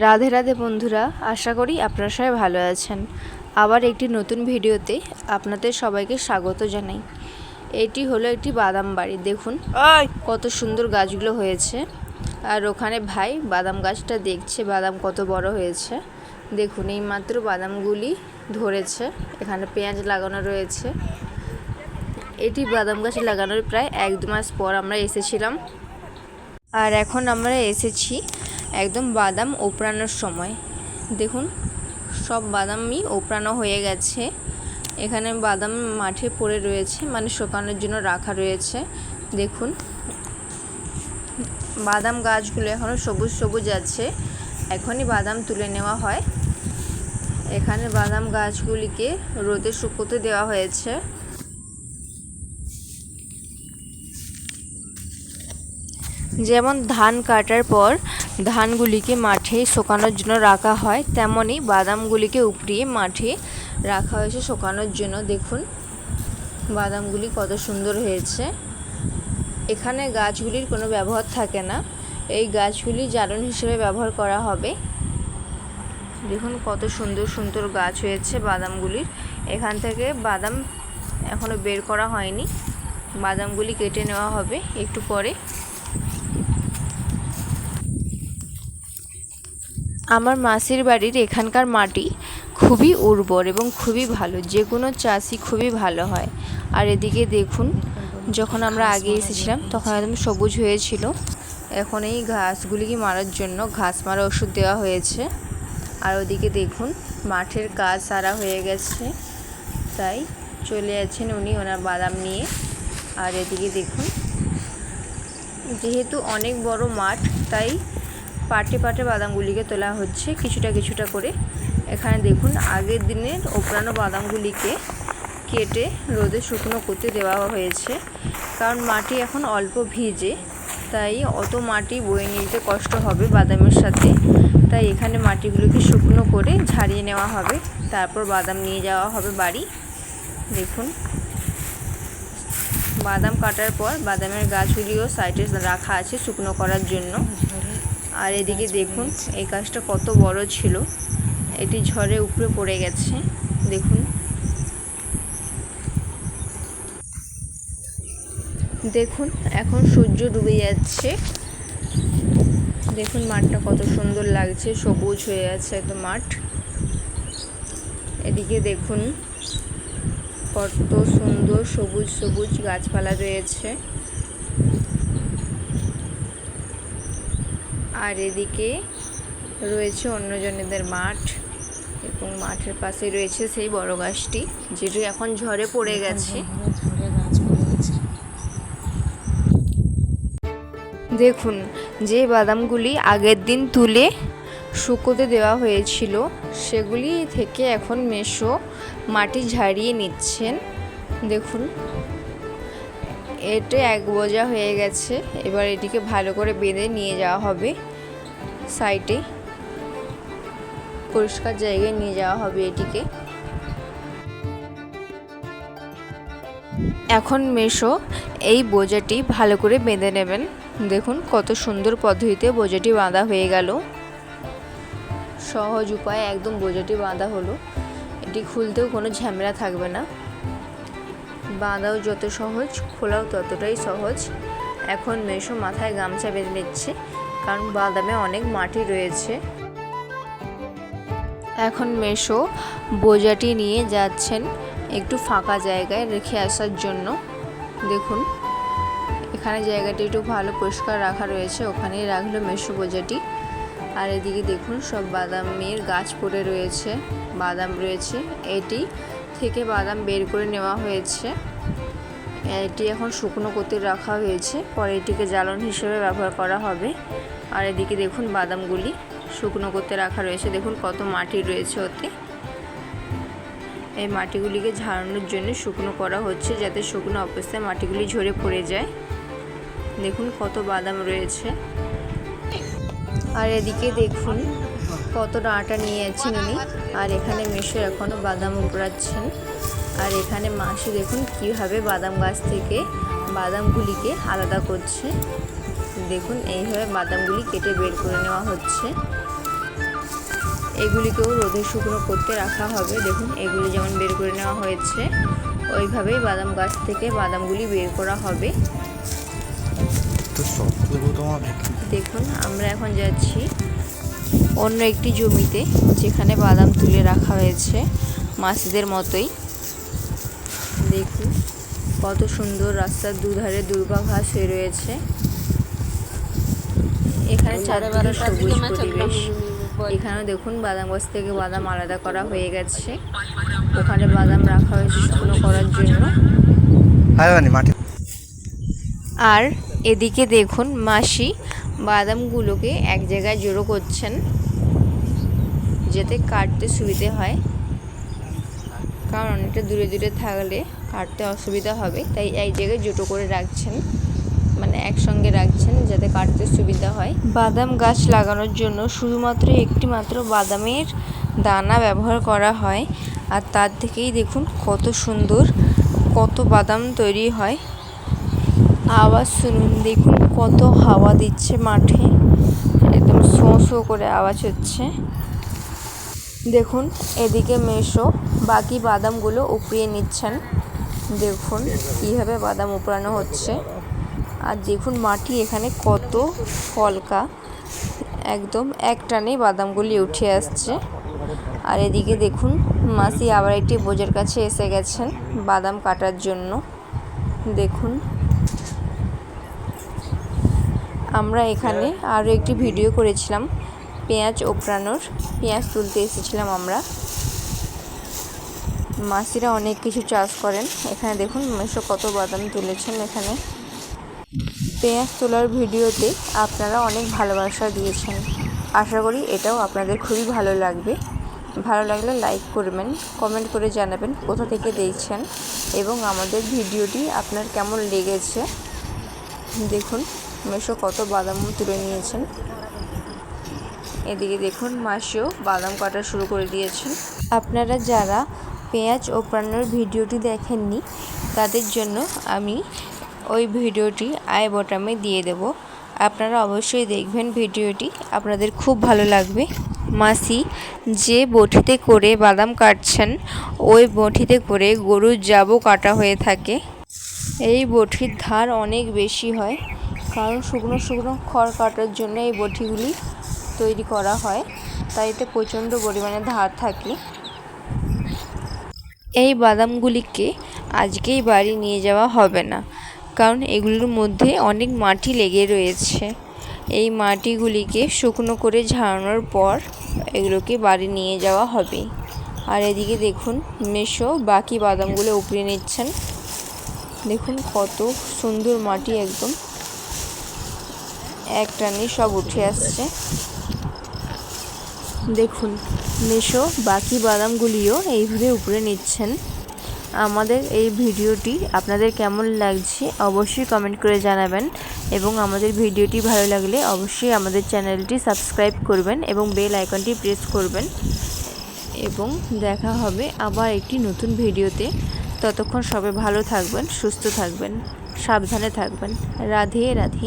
রাধে রাধে বন্ধুরা আশা করি আপনারা সবাই ভালো আছেন। আবার একটি নতুন ভিডিওতে আপনাদের সবাইকে স্বাগত জানাই। এটি হলো একটি বাদাম বাড়ি দেখুন। কত সুন্দর গাছগুলো হয়েছে। আর ওখানে ভাই বাদাম গাছটা দেখছে বাদাম কত বড় হয়েছে। দেখুন এই মাত্র বাদামগুলি ধরেছে এখানে পেঁয়াজ লাগানো রয়েছে। এটি বাদাম গাছ লাগানোর প্রায় এক দু মাস পর আমরা এসেছিলাম। আর এখন আমরা এসেছি একদম বাদাম ওপরানোর সময়। দেখুন, সব বাদামই ওপরানো হয়ে গেছে। এখানে বাদাম মাঠে পড়ে রয়েছে মানে শুকানোর জন্য রাখা রয়েছে। দেখুন, বাদাম গাছগুলো এখনও সবুজ সবুজ আছে। এখনই বাদাম তুলে নেওয়া হয়। এখানে বাদাম গাছগুলিকে রোদে শুকোতে দেওয়া হয়েছে। যেমন ধান কাটার পর ধানগুলিকে মাঠে শোকানোর জন্য রাখা হয় তেমনই বাদামগুলিকে উপড়িয়ে মাঠে রাখা হয়েছে শোকানোর জন্য। দেখুন, বাদামগুলি কত সুন্দর হয়েছে। এখানে গাছগুলির কোনো ব্যবহার থাকে না। এই গাছগুলি জ্বালন হিসেবে ব্যবহার করা হবে। দেখুন, কত সুন্দর সুন্দর গাছ হয়েছে বাদামগুলির। এখান থেকে বাদাম এখনও বের করা হয়নি। বাদামগুলি কেটে নেওয়া হবে একটু পরে। আমার মাসির বাড়ির এখানকার মাটি খুবই উর্বর এবং খুবই ভালো, যে কোনো চাষই খুবই ভালো হয়। আর এদিকে দেখুন, যখন আমরা আগে এসেছিলাম, তখন একদম সবুজ হয়েছিল। এখন এই ঘাসগুলিকে মারার জন্য ঘাস মারা ওষুধ দেওয়া হয়েছে। আর ওদিকে দেখুন, মাঠের কাজ সারা হয়ে গেছে। তাই চলে যাচ্ছেন উনি ওনার বাদাম নিয়ে। আর এদিকে দেখুন, যেহেতু অনেক বড় মাঠ, তাই পাটে পাটে বাদামগুলিকে তোলা হচ্ছে কিছুটা কিছুটা করে। এখানে দেখুন, আগের দিনের ওপরানো বাদামগুলিকে কেটে রোদে শুকনো করতে দেওয়া হয়েছে। কারণ মাটি এখন অল্প ভিজে, তাই অত মাটি বয়ে নিতে কষ্ট হবে বাদামের সাথে। তাই এখানে মাটিগুলোকে শুকনো করে ঝাড়িয়ে নেওয়া হবে। তারপর বাদাম নিয়ে যাওয়া হবে বাড়ি। দেখুন। বাদাম কাটার পর বাদামের গাছগুলিও সাইডে রাখা আছে শুকনো করার জন্য। আর এদিকে দেখুন, এই গাছটা কত বড় ছিল। এটি ঝড়ে উপরে পড়ে গেছে, দেখুন। দেখুন, এখন সূর্য ডুবে যাচ্ছে। দেখুন মাঠটা কত সুন্দর লাগছে, সবুজ হয়ে আছে একদম মাঠ। এদিকে দেখুন, কত সুন্দর সবুজ সবুজ গাছপালা রয়েছে। আর এদিকে রয়েছে অন্যজনেদের মাঠ এবং মাঠের পাশে রয়েছে সেই বড় গাছটি, যেটি এখন ঝড়ে পড়ে গেছে। দেখুন, যে বাদামগুলি আগের দিন তুলে শুকোতে দেওয়া হয়েছিল, সেগুলি থেকে এখন মেশো মাটি ঝাড়িয়ে নিচ্ছেন। দেখুন এটা এক বোঝা হয়ে গেছে। এবার এটিকে ভালো করে বেঁধে নিয়ে যাওয়া হবে। সাইডে পরিষ্কার জায়গায় নিয়ে যাওয়া হবে এটিকে। এখন মেশো, এই বোজাটি ভালো করে বেঁধে নেবেন। দেখুন কত সুন্দর পদ্ধতিতে বোজাটি বাঁধা হয়ে গেল। সহজ উপায়ে একদম বোজাটি বাঁধা হলো। এটি খুলতেও কোনো ঝামেলা থাকবে না। বাঁধাও যত সহজ, খোলাও ততটাই সহজ। এখন মেশো মাথায় গামছা বেঁধে নিচ্ছে। কারণ বাদামে অনেক মাটি রয়েছে। এখন মেশো বোজাটি নিয়ে যাচ্ছেন একটু ফাঁকা জায়গায় রেখে আসার জন্য। দেখুন, এখানে জায়গাটি একটু ভালো পরিষ্কার রাখা রয়েছে, ওখানেই রাখল মেশো বোজাটি। আর এদিকে দেখুন, সব বাদামের গাছ পড়ে রয়েছে, বাদাম রয়েছে। এটি থেকে বাদাম বের করে নেওয়া হয়েছে। এটি এখন শুকনো করতে রাখা হয়েছে, পরে এটিকে জ্বালন হিসেবে ব্যবহার করা হবে। আর এদিকে দেখুন বাদামগুলি শুকনো করতে রাখা রয়েছে। দেখুন কত মাটি রয়েছে ওতে। এই মাটিগুলিকে ঝাড়ানোর জন্য শুকনো করা হচ্ছে যাতে শুকনো অবস্থায় মাটিগুলি ঝরে পড়ে যায়। দেখুন কত বাদাম রয়েছে। আর এদিকে দেখুন কতটা আটা নিয়ে যাচ্ছেন উনি। আর এখানে মেশো এখনও বাদাম উপড়াচ্ছেন আর এখানে মাসি দেখুন কীভাবে বাদাম গাছ থেকে বাদামগুলিকে আলাদা করছে। দেখুন এইভাবে বাদামগুলি কেটে বের করে নেওয়া হচ্ছে। এগুলিকেও রোদে শুকনো করতে রাখা হবে। দেখুন এগুলি যেমন বের করে নেওয়া হয়েছে ওইভাবেই বাদাম গাছ থেকে বাদামগুলি বের করা হবে। দেখুন আমরা এখন যাচ্ছি অন্য একটি জমিতে যেখানে বাদাম তুলে রাখা হয়েছে মাছদের মতোই। দেখুন কত সুন্দর রাস্তার দুধারে দুর্বা ঘাস হয়ে রয়েছে। এখানে চারদিকে সবুজ পরিবেশ। এখানে দেখুন বাদাম গাছ থেকে বাদাম আলাদা করা হয়ে গেছে। ওখানে বাদাম রাখা হয়েছে শুকনো করার জন্য। আর এদিকে দেখুন মাসি বাদামগুলোকে এক জায়গায় জড়ো করছেন যাতে কাটতে সুবিধে হয়। কারণ অনেকটা দূরে দূরে থাকলে কাটতে অসুবিধা হবে তাই এক জায়গায় জুটো করে রাখছেন মানে একসঙ্গে রাখছেন যাতে কাটতে সুবিধা হয়। বাদাম গাছ লাগানোর জন্য শুধুমাত্র একটি মাত্র বাদামের দানা ব্যবহার করা হয়। আর তার থেকেই দেখুন কত সুন্দর, কত বাদাম তৈরি হয়। আওয়াজ শুনুন, দেখুন কত হাওয়া দিচ্ছে মাঠে। একদম শো শো করে আওয়াজ হচ্ছে। দেখুন, এদিকে মেশো বাকি বাদামগুলো উপড়িয়ে নিচ্ছেন। দেখুন কীভাবে বাদাম উপড়ানো হচ্ছে। আর দেখুন মাটি এখানে কত ফলকা। একদম এক টানে বাদামগুলি উঠে আসছে। আর এদিকে দেখুন মাসি আবার একটি বোঝের কাছে এসে গেছেন বাদাম কাটার জন্য। দেখুন। আমরা এখানে আরও একটি ভিডিও করেছিলাম, পেঁয়াজ ওপরানোর পেঁয়াজ তুলতে এসেছিলাম আমরা। মাসিরা অনেক কিছু চাষ করেন। এখানে দেখুন কত বাদাম তুলেছেন এখানে। পেঁয়াজ তোলার ভিডিওতে আপনারা অনেক ভালোবাসা দিয়েছেন। আশা করি এটাও আপনাদের খুবই ভালো লাগবে। ভালো লাগলে লাইক করবেন, কমেন্ট করে জানাবেন কোথা থেকে দেখছেন এবং আমাদের ভিডিওটি আপনার কেমন লেগেছে। দেখুন, মেশো কত বাদাম তুলে নিয়েছেন। এদিকে দেখুন, মাসিও বাদাম কাটা শুরু করে দিয়েছেন। আপনারা যারা পেঁয়াজ ওপরানোর ভিডিওটি দেখেননি, তাদের জন্য আমি ওই ভিডিওটি আই বটামে দিয়ে দেব। আপনারা অবশ্যই দেখবেন ভিডিওটি। আপনাদের খুব ভালো লাগবে। মাসি যে বটিতে করে বাদাম কাটছেন, ওই বটিতে করে গরুর জাবও কাটা হয়ে থাকে। এই বটির ধার অনেক বেশি হয়, কারণ শুকনো শুকনো খড় কাটার জন্য এই বটিগুলি তৈরি করা হয়। তাই এতে প্রচণ্ড পরিমাণে ধার থাকে। এই বাদামগুলিকে আজকেই বাড়ি নিয়ে যাওয়া হবে না। কারণ এগুলোর মধ্যে অনেক মাটি লেগে রয়েছে। এই মাটিগুলিকে শুকনো করে ঝাড়ানোর পর এগুলোকে বাড়ি নিয়ে যাওয়া হবে। আর এদিকে দেখুন মেশো বাকি বাদামগুলো উপড়ে নিচ্ছেন। দেখুন কত সুন্দর মাটি একদম। এক টানে সব উঠে আসছে। দেখুন মেশো বাকি বাদামগুলিও এইভাবে উপরে নিচ্ছেন। আমাদের এই ভিডিওটি আপনাদের কেমন লাগছে অবশ্যই কমেন্ট করে জানাবেন এবং আমাদের ভিডিওটি ভালো লাগলে অবশ্যই আমাদের চ্যানেলটি সাবস্ক্রাইব করবেন এবং বেল আইকনটি প্রেস করবেন এবং দেখা হবে আবার একটি নতুন ভিডিওতে। ততক্ষণ সবাই ভালো থাকবেন, সুস্থ থাকবেন, সাবধানে থাকবেন। রাধে রাধে।